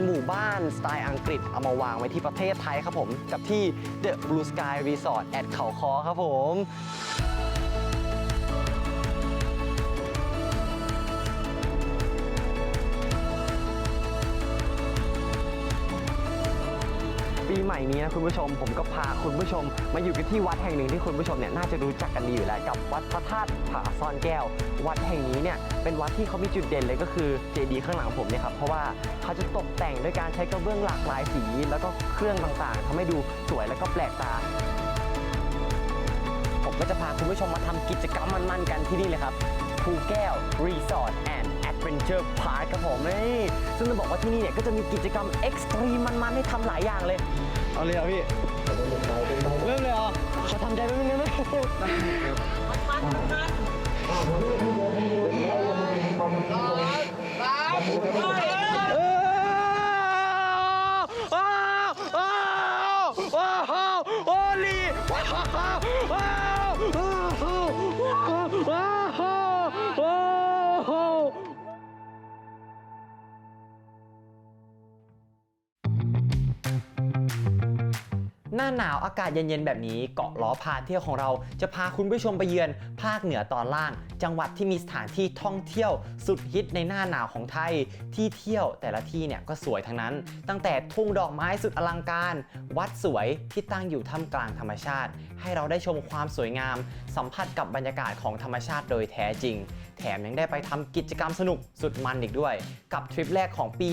เป็นหมู่บ้านสไตล์อังกฤษเอามาวางไว้ที่ประเทศไทยครับผม กับที่ The Blue Sky Resort at เขาคอครับผม ใหม่นี้นะคุณผู้ชมผมก็พาคุณผู้ชม มาอยู่กันที่วัดแห่งหนึ่งที่คุณผู้ชมเนี่ยน่าจะรู้จักกันดีอยู่แล้วกับวัดพระธาตุผาซ่อนแก้ว วัดแห่งนี้เนี่ยเป็นวัดที่เขามีจุดเด่นเลยก็คือเจดีย์ข้างหลังผมเนี่ยครับเพราะว่าเขาจะตกแต่งด้วยการใช้กระเบื้องหลากหลายสี แล้วก็เครื่องต่างๆทำให้ดูสวยแล้วก็แปลกตาผมก็จะพาคุณผู้ชมมาทำกิจกรรมมันๆกันที่นี่เลยครับภูแก้ว Resort and Adventure Park ครับผมนี่ซึ่งต้องบอกว่าที่นี่เนี่ยก็จะมีกิจกรรมเอ็กซ์ตรีมมันๆให้ทำหลายอย่างเลย เอาเลยเหรอพี่ เริ่มเลยเหรอขอทำใจแป๊บนึงได้ไหมเหน้าหนาวอากาศเย็นๆแบบนี้เกาะล้อพาเที่ยวของเราจะพาคุณผู้ชมไปเยือนภาคเหนือตอนล่าง จังหวัดที่มีสถานที่ท่องเที่ยวสุดฮิตในหน้าหนาวของไทย ที่เที่ยวแต่ละที่เนี่ยก็สวยทั้งนั้น ตั้งแต่ทุ่งดอกไม้สุดอลังการ วัดสวยที่ตั้งอยู่ท่ามกลางธรรมชาติ ให้เราได้ชมความสวยงาม สัมผัสกับบรรยากาศของธรรมชาติโดยแท้จริง แถมยังได้ไปทำกิจกรรมสนุกสุดมันอีกด้วย กับทริปแรกของปี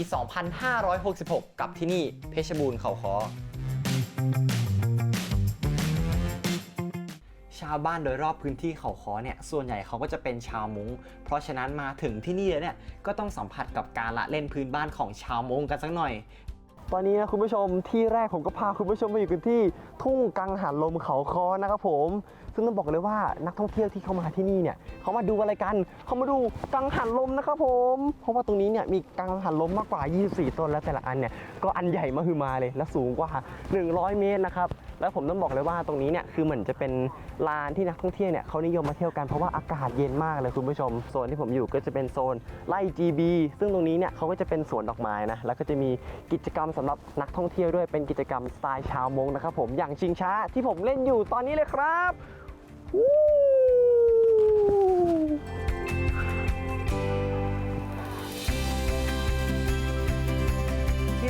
2566 กับที่นี่เพชรบูรณ์เขาคอาวบ้านโดยรอบพื้นที่เขาคอเนี่ยส่วนใหญ่เขาก็จะเป็นชาวมุง้ง เพราะฉะนั้นมาถึงที่นี่แล้วเนี่ยก็ต้องสัมผัสกับการละเล่นพื้นบ้านของชาวม้งกันสักหน่อย ตอนนี้นะคุณผู้ชมที่แรกผมก็พาคุณผู้ชมมาอยู่กันที่ทุ่งกังหันลมเขาคอนะครับผม ซึ่งต้องบอกเลยว่านักท่องเที่ยวที่เข้ามาที่นี่เนี่ยเขามาดูอะไรกันเขามาดูกังหันลมนะครับผมเพราะว่าตรงนี้เนี่ยมีกังหันลมมากกว่า 24 ต้นและแต่ละอันเนี่ยก็อันใหญ่มหึมาเลยและสูงกว่า 100 เมตรนะครับแล้วผมต้องบอกเลยว่าตรงนี้เนี่ยคือเหมือนจะเป็นลานที่นักท่องเที่ยวเนี่ยเขานิยมมาเที่ยวกันเพราะว่าอากาศเย็นมากเลยคุณผู้ชมโซนที่ผมอยู่ก็จะเป็นโซนไล่ GB ซึ่งตรงนี้เนี่ยเขาก็จะเป็นสวนดอกไม้นะแล้วก็จะมีกิจกรรมสำหรับนักท่องเที่ยวด้วยเป็นกิจกรรมสไตล์ชาวมงนะครับผมอย่างชิงช้าที่ผมเล่นอยู่ตอนนี้เลยครับวู้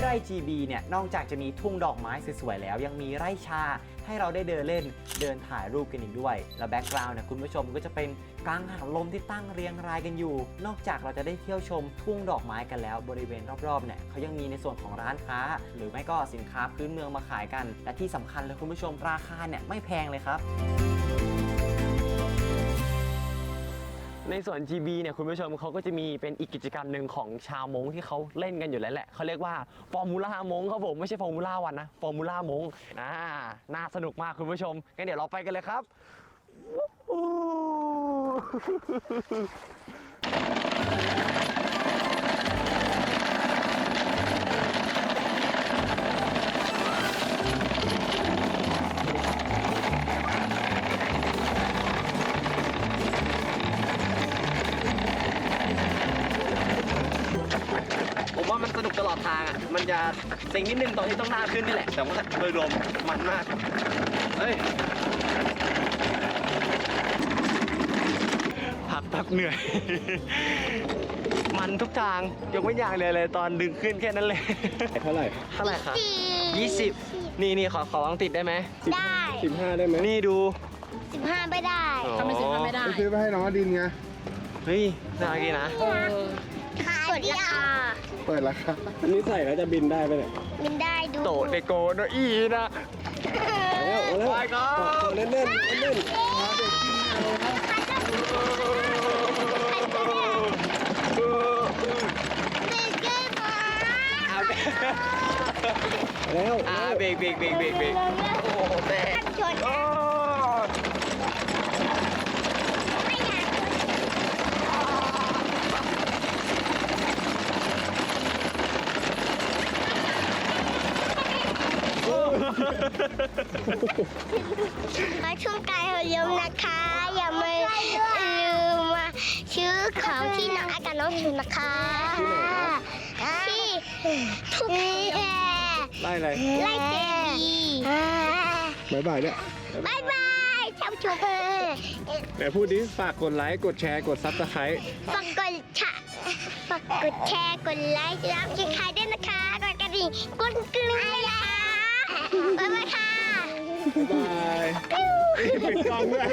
ร่ GB เนี่ยนอกจากจะมีทุ่งดอกไม้สวยๆแล้ว ยังมีไร่ชาให้เราได้เดินเล่นเดินถ่ายรูปกันอีกด้วย แล้วแบ็กกราวน์เนี่ยคุณผู้ชมก็จะเป็นกลางหันลมที่ตั้งเรียงรายกันอยู่ นอกจากเราจะได้เที่ยวชมทุ่งดอกไม้กันแล้วบริเวณรอบๆเนี่ยเขายังมีในส่วนของร้านค้า หรือไม่ก็สินค้าพื้นเมืองมาขายกัน และที่สำคัญเลยคุณผู้ชมราคาเนี่ยไม่แพงเลยครับ ในส่วน GB เนี่ยคุณผู้ชมเขาก็จะมีเป็นอีกกิจกรรมหนึ่งของชาวมงที่เขาเล่นกันอยู่แล้วแหละเขาเรียกว่าฟอร์มูล่ามงครับผมไม่ใช่ฟอร์มูล่าวันนะฟอร์มูล่ามงอ่าน่าสนุกมากคุณผู้ชมงั้นเดี๋ยวเราไปกันเลยครับ จะเซ็งนิดนึงตอนที่ต้องหน้าขึ้นนี่แหละ แต่ว่าโดยรวมมันมาก เฮ้ย พักแป๊บเหนื่อย มันทุกทางยกไม่อย่างเลยเลย ตอนดึงขึ้นแค่นั้นเลย เท่าไหร่เท่าไหร่ครับ20นี่นี่ขอขอลองติดได้ไหม ได้สิบห้าได้ไหมนี่ดู15ไม่ได้ทำไมสิบห้าไม่ได้ ไปซื้อไปให้น้องอดินไง เฮ้ยน่ากินนะขา ยเดียวเปิดราคาอันนี้ใส่แล้วจะบินได้ไหมเนี่ยมินได้ดูโตเดโกโนอีนะแล้วเอาแล้วไปครับเกาะแน่นๆแน่นๆมาเด็กกินเอาครับอ่าเบรกแล้ว อ่าเบรกเบรกเบรกเบรกเบรกโอ้โหแตก ชน โอ้ขอช่วงกายอย่าลืมนะคะ อย่ามาลืมมาชื่อของที่น้องอากับน้องสุนะคะที่ทุกแย่ไล่อะไรไล่เจดีบายบายเนี่ยบายบายชาวชูเบอร์ไหนพูดดิฝากกดไลค์กดแชร์กดซับสไครต์ฝากกดแชร์ฝากกดแชร์กดไลค์รับชิคใครด้วยนะคะกดกระดิ่งกดกลิ้งเลยนะคะ บ๊ายบายค่ะบายปิดกล้องด้วย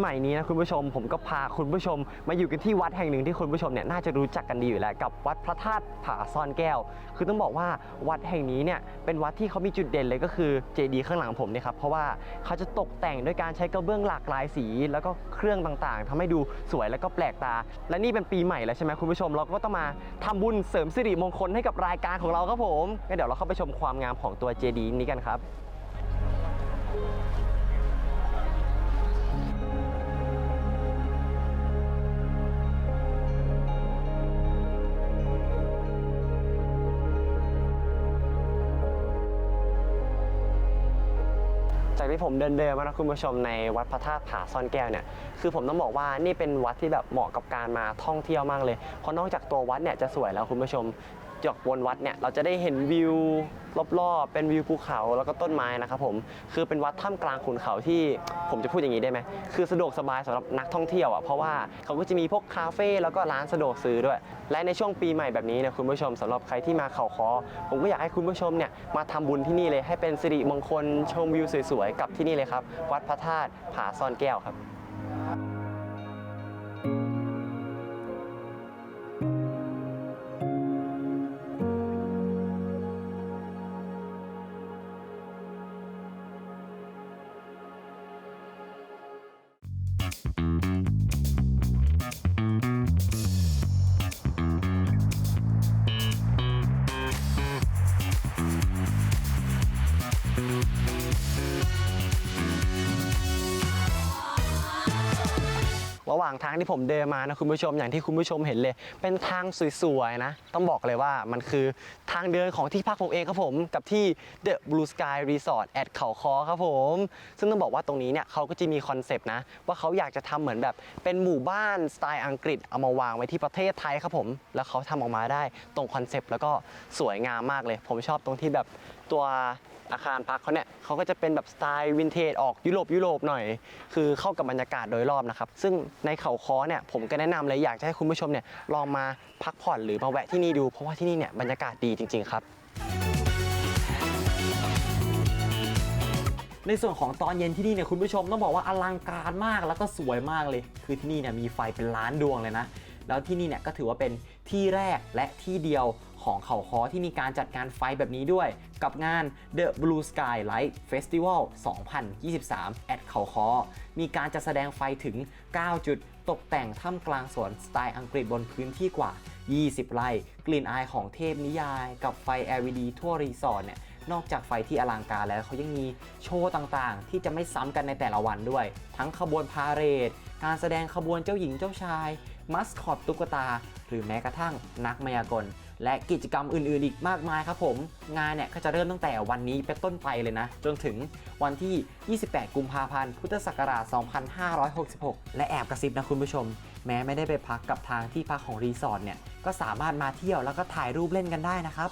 ใหม่นี้นะคุณผู้ชม ผมก็พาคุณผู้ชม มาอยู่กันที่วัดแห่งหนึ่งที่คุณผู้ชมเนี่ยน่าจะรู้จักกันดีอยู่แล้วกับวัดพระธาตุผาซ่อนแก้ว คือต้องบอกว่าวัดแห่งนี้เนี่ยเป็นวัดที่เขามีจุดเด่นเลยก็คือเจดีย์ข้างหลังผมเนี่ยครับเพราะว่าเขาจะตกแต่งด้วยการใช้กระเบื้องหลากหลายสี แล้วก็เครื่องต่างๆทำให้ดูสวยแล้วก็แปลกตา และนี่เป็นปีใหม่แล้วใช่ไหมคุณผู้ชมเราก็ต้องมาทำบุญเสริมสิริมงคลให้กับรายการของเราครับผมงั้นเดี๋ยวเราเข้าไปชมความงามของตัวเจดีย์นี้กันครับ ที่ผมเดินเดินมานะคุณผู้ชมในวัดพระธาตุผาซ่อนแก้วเนี่ยคือผมต้องบอกว่านี่เป็นวัดที่แบบเหมาะกับการมาท่องเที่ยวมากเลยเพราะนอกจากตัววัดเนี่ยจะสวยแล้วคุณผู้ชม จากบนวัดเนี่ยเราจะได้เห็นวิวรอบๆ เป็นวิวภูเขาแล้วก็ต้นไม้นะครับผมคือเป็นวัดท่ามกลางขุนเขาที่ผมจะพูดอย่างนี้ได้ไหมคือสะดวกสบายสำหรับนักท่องเที่ยวอะเพราะว่าเขาก็จะมีพวกคาเฟ่แล้วก็ร้านสะดวกซื้อด้วย และในช่วงปีใหม่แบบนี้เนี่ยคุณผู้ชมสำหรับใครที่มาเขาคอผมก็อยากให้คุณผู้ชมเนี่ยมาทำบุญที่นี่เลยให้เป็นสิริมงคลชมวิวสวยๆกับที่นี่เลยครับวัดพระธาตุผาซ่อนแก้วครับ หว่างทางที่ผมเดินมานะคุณผู้ชมอย่างที่คุณผู้ชมเห็นเลย เป็นทางสวยๆนะ ต้องบอกเลยว่ามันคือทางเดินของที่พักผมเองครับผม กับที่ The Blue Sky Resort at เขาคอครับผม ซึ่งต้องบอกว่าตรงนี้เนี่ยเขาก็จะมีคอนเซปต์นะ ว่าเขาอยากจะทำเหมือนแบบเป็นหมู่บ้านสไตล์อังกฤษเอามาวางไว้ที่ประเทศไทยครับผม แล้วเขาทำออกมาได้ตรงคอนเซปต์แล้วก็สวยงามมากเลย ผมชอบตรงที่แบบตัว อาคารพักเขาเนี่ยเขาก็จะเป็นแบบสไตล์วินเทจออกยุโรปยุโรปหน่อย คือเข้ากับบรรยากาศโดยรอบนะครับ ซึ่งในเขาค้อเนี่ยผมก็แนะนำเลยอยากจะให้คุณผู้ชมเนี่ยลองมาพักผ่อนหรือมาแวะที่นี่ดู เพราะว่าที่นี่เนี่ยบรรยากาศดีจริง ๆ ครับ ในส่วนของตอนเย็นที่นี่เนี่ยคุณผู้ชมต้องบอกว่าอลังการมากแล้วก็สวยมากเลย คือที่นี่เนี่ยมีไฟเป็นล้านดวงเลยนะ แล้วที่นี่เนี่ยก็ถือว่าเป็นที่แรกและที่เดียว ของเขาคอที่มีการจัดงานไฟแบบนี้ด้วย กับงาน The Blue Sky Light Festival 2023 at เขาคอมีการจัดแสดงไฟถึง 9 จุดตกแต่งท่ามกลางสวนสไตล์อังกฤษบนพื้นที่กว่า 20 ไร่ กลิ่นอายของเทพนิยาย กับไฟ LED ทั่วรีสอร์ทเนี่ยนอกจากไฟที่อลังการแล้วเขายังมีโชว์ต่างๆ ที่จะไม่ซ้ำกันในแต่ละวันด้วย ทั้งขบวนพาเหรด การแสดงขบวนเจ้าหญิงเจ้าชาย มัสคอตตุ๊กตา หรือแม้กระทั่งนักมายากล และกิจกรรมอื่นๆอีกมากมายครับผม งานเนี่ยก็จะเริ่มตั้งแต่วันนี้เป็นต้นไปเลยนะ จนถึงวันที่ 28 กุมภาพันธ์ พุทธศักราช 2566 และแอบกระซิบนะคุณผู้ชม แม้ไม่ได้ไปพักกับทางที่พักของรีสอร์ทเนี่ย ก็สามารถมาเที่ยวแล้วก็ถ่ายรูปเล่นกันได้นะครับ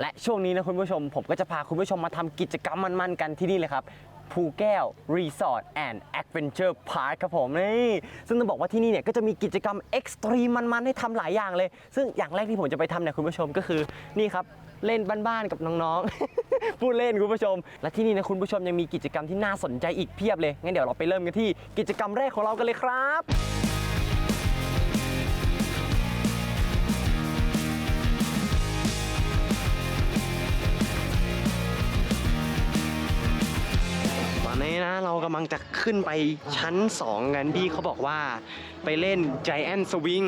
และช่วงนี้นะคุณผู้ชม ผมก็จะพาคุณผู้ชมมาทำกิจกรรมมันๆกันที่นี่เลยครับภูแก้ว Resort and Adventure Park ครับผมนี่ซึ่งต้องบอกว่าที่นี่เนี่ยก็จะมีกิจกรรมเอ็กซ์ตรีมมันๆให้ทำหลายอย่างเลย ซึ่งอย่างแรกที่ผมจะไปทำเนี่ยคุณผู้ชมก็คือนี่ครับเล่นบ้านๆกับน้องๆ พูดเล่นคุณผู้ชม และที่นี่นะคุณผู้ชมยังมีกิจกรรมที่น่าสนใจอีกเพียบเลยงั้นเดี๋ยวเราไปเริ่มกันที่กิจกรรมแรกของเรากันเลยครับ น่นี้นะเรากำลังจะขึ้นไปชั้น 2 กันพี่เขาบอกว่าไปเล่น Giant Swing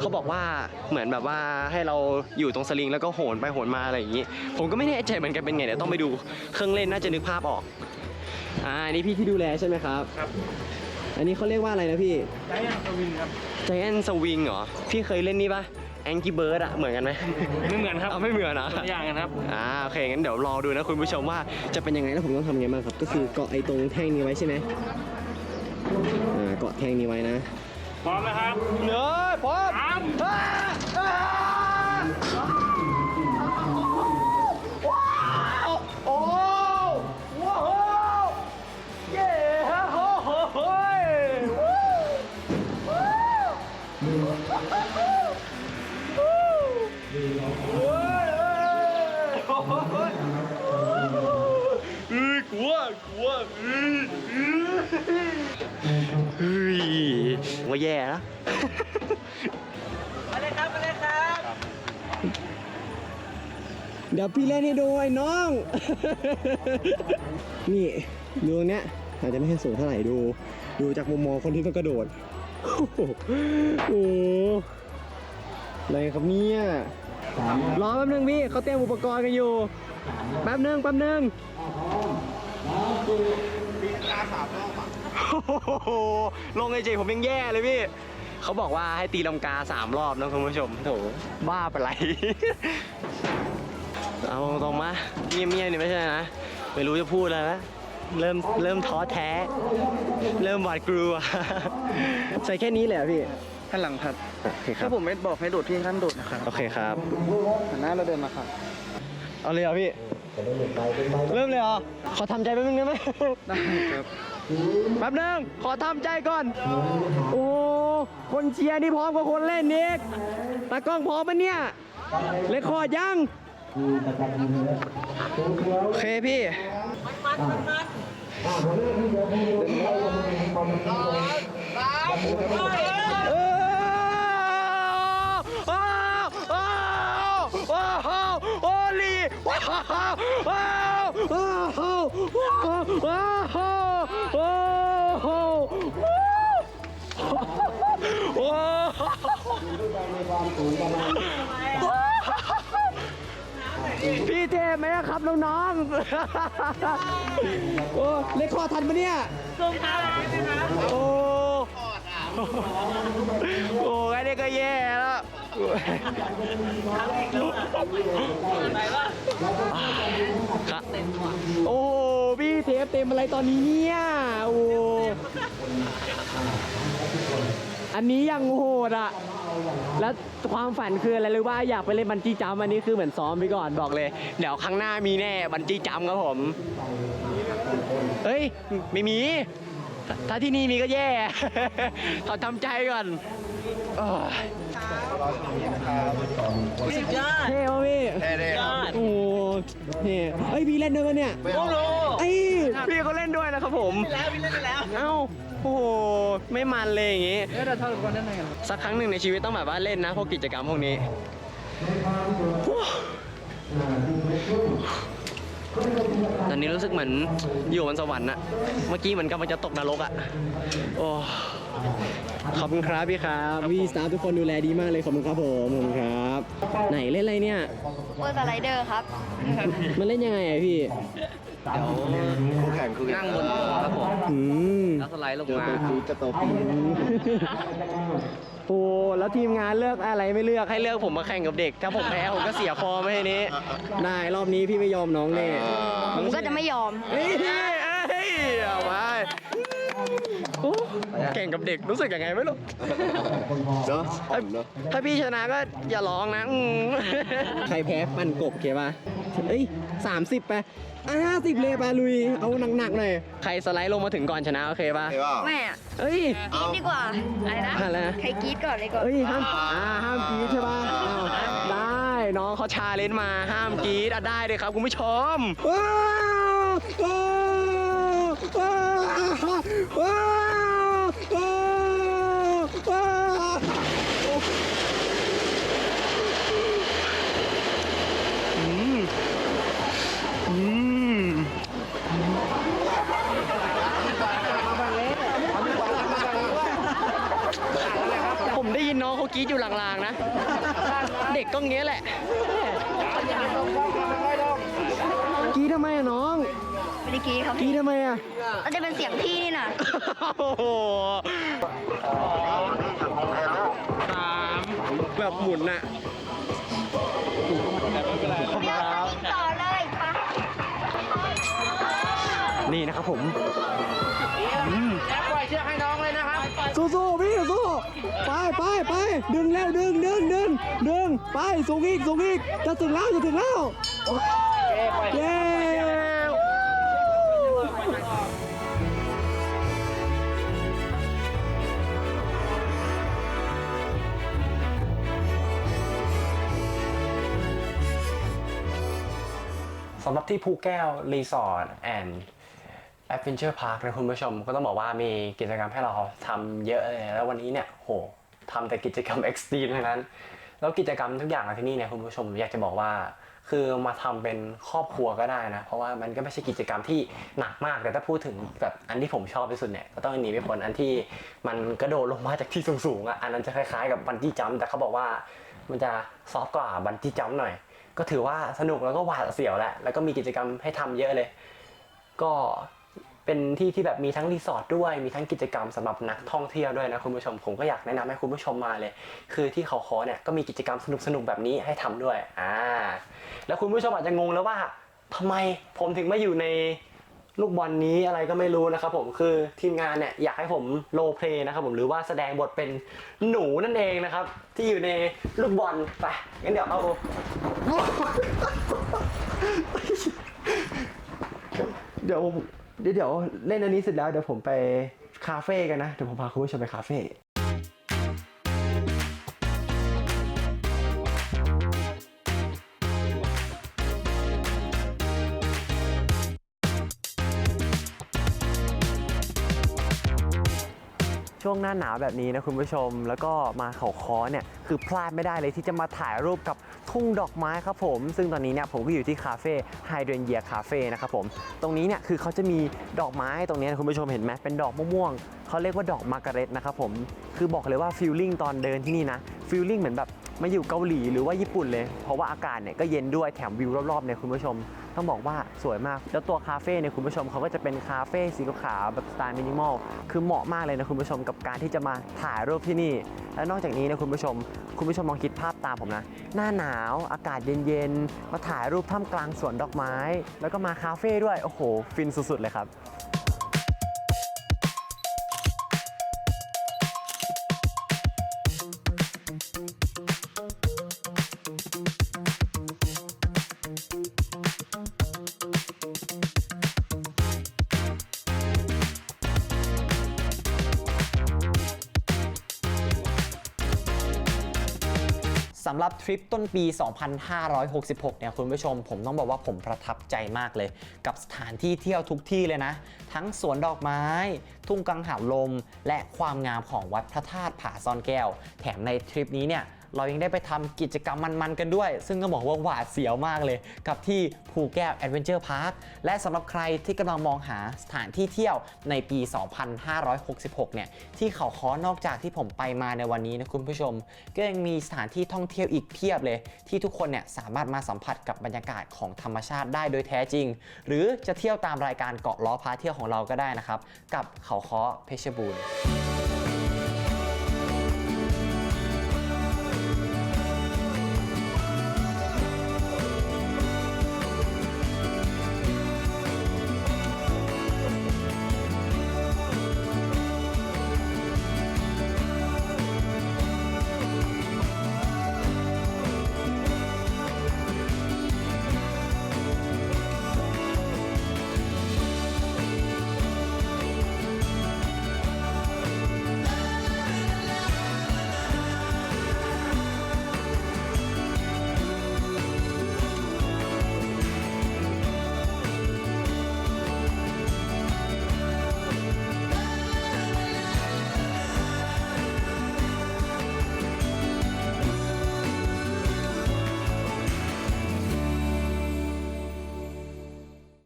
เขาบอกว่าเหมือนแบบว่าให้เราอยู่ตรงสลิงแล้วก็โหนไปโหนมาอะไรอย่างนี้ ผมก็ไม่แน่ใจเหมือนกันเป็นไงเดี๋ยวต้องไปดูเครื่องเล่นน่าจะนึกภาพออกอ่าอันนี้พี่ที่ดูแลใช่ไหมครับครับ อันนี้เขาเรียกว่าอะไรนะพี่ใช้ยางสวิงครับ Giant Swing เหรอพี่เคยเล่นนี่ปะ Angry Bird อะเหมือนกันไหมไม่เหมือนครับเอาไม่เหมือนนะตัวอย่างกันครับอ่าโอเคงั้นเดี๋ยวรอดูนะคุณผู้ชมว่าจะเป็นยังไงแล้วผมต้องทำยังไงบ้างครับ ก็คือเกาะไอ้ตรงแท่งนี้ไว้ใช่ไหมอ่าเกาะแท่งนี้ไว้นะพร้อมนะครับเนยพร้อม นี่ดูตรงเนี้ยอาจจะไม่ให้สูงเท่าไหร่ดู ดูจากมุมมองคนที่ต้องกระโดด โอ้โหโอ้โหอะไรครับเนี่ยรอแป๊บนึงพี่เขาเตรียมอุปกรณ์กันอยู่ แป๊บนึงแป๊บนึงโอ้โหลงไอเจผมยังแย่เลยพี่ เขาบอกว่าให้ตีลังกาสามรอบนะคุณผู้ชมโถบ้าไปไร เอาตรงๆมาเงียบๆนี่ไม่ใช่นะ ไม่รู้จะพูดอะไรนะเริ่มเริ่มท้อแท้ เริ่มหวาดกลัว ใส่แค่นี้เลยเหรอพี่ท่านหลังครับ โอเคครัถ้าบ ผมไม่บอกให้โดดพี่ท่านโดดนะครับโอเคครับ หันหน้าเราเดินมาครับ เอาเลยเหรอพี่ เริ่มเลยเหรอ ขอทำใจแป๊บนึงได้ไหม ได้ครับ แป๊บนึง ขอทำใจก่อน โอ้ คนเชียร์นี่พร้อมกว่าคนเล่นนิกตากล้องพร้อมปะเนี่ยเลคคอร์ดยัง โอเคพี่เอออ้าวอ้าวอ้าวโอ พี่เทพไหมครับน้องๆ โอ้เลคคอร์ดทันปะเนี่ยโอ้โอ้ยนี่ก็แย่แล้ว โอ้พี่เทปเต็มอะไรตอนนี้เนี่ย โอ้ อันนี้ยังโหดอะแล้วความฝันคืออะไรรู้ว่าอยากไปเล่นบันจี้จัมป์อันนี้คือเหมือนซ้อมไปก่อนบอกเลย เดี๋ยวครั้งหน้ามีแน่บันจี้จัมป์ครับผมเฮ้ยไม่มี ถ้าที่นี่มีก็แย่ขอทำใจก่อนโอ้ยสุดยอดเท่ปะพี่เท่ๆครับโอ้โหเท่เอ้ยพี่เล่นด้วยปะเนี่ยโอ้โหไอ้ยพี่เขาเล่นด้วยนะครับผม แล้วพี่เล่นไปแล้ว เอ้า โอ้โหไม่มันเลยอย่างงี้เดี๋ยวเราเท่ากันได้ไหมกันสักครั้งหนึ่งในชีวิตต้องแบบว่าเล่นนะพวกกิจกรรมพวกนี้ ตอนนี้รู้สึกเหมือนอยู่บนสวรรค์อะเมื่อกี้เหมือนกำลังจะตกนรกอะโอ้ขอบคุณครับพี่ครับพี่สตาฟทุกคนดูแลดีมากเลยขอบคุณครับผมขอบคุณครับ ไหนเล่นอะไรเนี่ยโอสไลเดอร์ครับ มันเล่นยังไงอะพี่นั่งบนโต๊ะครับผมอืมแล้วสไลด์ลงมาโอ้แล้วทีมงานเลือกอะไรไม่เลือกให้เลือกผมมาแข่งกับเด็ก ถ้าผมแพ้ผมก็เสียฟอร์มให้นี้ได้รอบนี้พี่ไม่ยอมน้องแน่ผมก็จะไม่ยอมเฮ้ยเอ้ยเอาไป โอ้แข่งกับเด็กรู้สึกยังไงไม่รู้เนาะถ้าพี่ชนะก็อย่าร้องนะอืมใครแพ้ปั่นกบเคป่ะเอ้ยสามสิบไปอะห้าสิบเลยไปลุย เอาหนักๆหน่อยใครสไลด์ลงมาถึงก่อนชนะโอเคป่ะแม่อะเอ้ย กรีดดีกว่า อะไรนะ อะไรนะ ใครกรีดก่อนเลยก่อน เอ้ยห้ามอ่าห้ามกรีดใช่ป่ะอ้าวได้น้องเขาชาเลนจ์มาห้ามกรีดอะได้เลยครับคุณผู้ชมว้าวว้าวว้าวว้าวว้าวอืมอืม กรีดอยู่ลางๆนะ เด็กก็เงี้ยแหละกรีดทำไมอะน้องไม่ได้กี้ครับกรีดทำไมอะมันจะเป็นเสียงพี่นี่นะโอ้โหสามแบบหมุนน่ะต่อเลยปะนี่นะครับผมปล่อยเชือกให้น้องเลยนะครับสู้ๆพี่สู้ ไปไปไปดึงแล้วดึงดึงดึงดึงไปสูงอีกสูงอีกจะถึงแล้วจะถึงแล้วเย้สำหรับที่ภูแก้วรีสอร์ทแอนด์ แอดเวนเจอร์พาร์คนะคุณผู้ชมก็ต้องบอกว่ามีกิจกรรมให้เราทำเยอะเลยแล้ววันนี้เนี่ยโหทำแต่กิจกรรมเอ็กซ์ตรีมทั้งนั้น แล้วกิจกรรมทุกอย่างที่นี่เนี่ยคุณผู้ชมอยากจะบอกว่า คือมาทำเป็นครอบครัวก็ได้นะ เพราะว่ามันก็ไม่ใช่กิจกรรมที่หนักมากแต่ถ้าพูดถึงแบบอันที่ผมชอบที่สุดเนี่ยก็ต้องหนีไม่พ้นอันที่มันกระโดดลงมาจากที่สูงๆอะอันนั้นจะคล้ายๆกับบันจี้จัมแต่เขาบอกว่ามันจะซอฟต์กว่าบันจี้จัมหน่อย ก็ถือว่าสนุกแล้วก็หวาดเสียวแหละแล้วก็มีกิจกรรมให้ทำเยอะเลย ก็ เป็นที่ที่แบบมีทั้งรีสอร์ทด้วยมีทั้งกิจกรรมสำหรับนักท่องเที่ยวด้วยนะคุณผู้ชมผมก็อยากแนะนำให้คุณผู้ชมมาเลย คือที่เขาคอเนี่ยก็มีกิจกรรมสนุกๆแบบนี้ให้ทำด้วยอ่าแล้วคุณผู้ชมอาจจะงงแล้วว่าทำไมผมถึงมาอยู่ในลูกบอลนี้อะไรก็ไม่รู้นะครับผมคือทีมงานเนี่ยอยากให้ผมโลเพลนะครับผมหรือว่าแสดงบทเป็นหนูนั่นเองนะครับ ที่อยู่ในลูกบอลไปงั้นเดี๋ยวเอาเดี๋ยวผม เดี๋ยวเดี๋ยวเล่นอันนี้เสร็จแล้วเดี๋ยวผมไปคาเฟ่กันนะ เดี๋ยวผมพาคุณผู้ชมไปคาเฟ่ช่วงหน้าหนาวแบบนี้นะคุณผู้ชม แล้วก็มาเขาค้อเนี่ย คือพลาดไม่ได้เลยที่จะมาถ่ายรูปกับ ทุ่งดอกไม้ครับผม ซึ่งตอนนี้เนี่ยผมก็อยู่ที่คาเฟ่ไฮเดรนเยียคาเฟ่นะครับผม ตรงนี้เนี่ยคือเขาจะมีดอกไม้ตรงนี้คุณผู้ชมเห็นไหมเป็นดอกม่วงๆเขาเรียกว่าดอกมาการเร็ตนะครับผม คือบอกเลยว่าฟิลลิ่งตอนเดินที่นี่นะฟิลลิ่งเหมือนแบบมาอยู่เกาหลีหรือว่าญี่ปุ่นเลย เพราะว่าอากาศเนี่ยก็เย็นด้วยแถมวิวรอบๆเนี่ยคุณผู้ชม ต้องบอกว่าสวยมาก แล้วตัวคาเฟ่เนี่ยคุณผู้ชมเขาก็จะเป็นคาเฟ่สีขาวแบบสไตล์มินิมอลคือเหมาะมากเลยนะคุณผู้ชมกับการที่จะมาถ่ายรูปที่นี่ และนอกจากนี้นะคุณผู้ชม คุณผู้ชมลองคิดภาพตามผมนะ หน้าหนาวอากาศเย็นๆมาถ่ายรูปท่ามกลางสวนดอกไม้ แล้วก็มาคาเฟ่ด้วยโอ้โห ฟินสุดๆเลยครับำหรับทริปต้นปี 2566 เนี่ยคุณผู้ชมผมต้องบอกว่าผมประทับใจมากเลย กับสถานที่เที่ยวทุกที่เลยนะ ทั้งสวนดอกไม้ ทุ่งกังหันลม และความงามของวัดพระธาตุผาซ่อนแก้ว แถมในทริปนี้เนี่ย เรายังได้ไปทำกิจกรรมมันๆกันด้วย ซึ่งก็บอกว่าหวาดเสียวมากเลย กับที่ภูแก้วแอดเวนเจอร์พาร์คและสำหรับใครที่กำลังมองหาสถานที่เที่ยวในปี 2566 เนี่ยที่เขาค้อนอกจากที่ผมไปมาในวันนี้นะคุณผู้ชม ก็ยังมีสถานที่ท่องเที่ยวอีกเพียบเลย ที่ทุกคนเนี่ยสามารถมาสัมผัสกับบรรยากาศของธรรมชาติได้โดยแท้จริง หรือจะเที่ยวตามรายการเกาะล้อพาเที่ยวของเราก็ได้นะครับ กับเขาค้อเพชรบูรณ์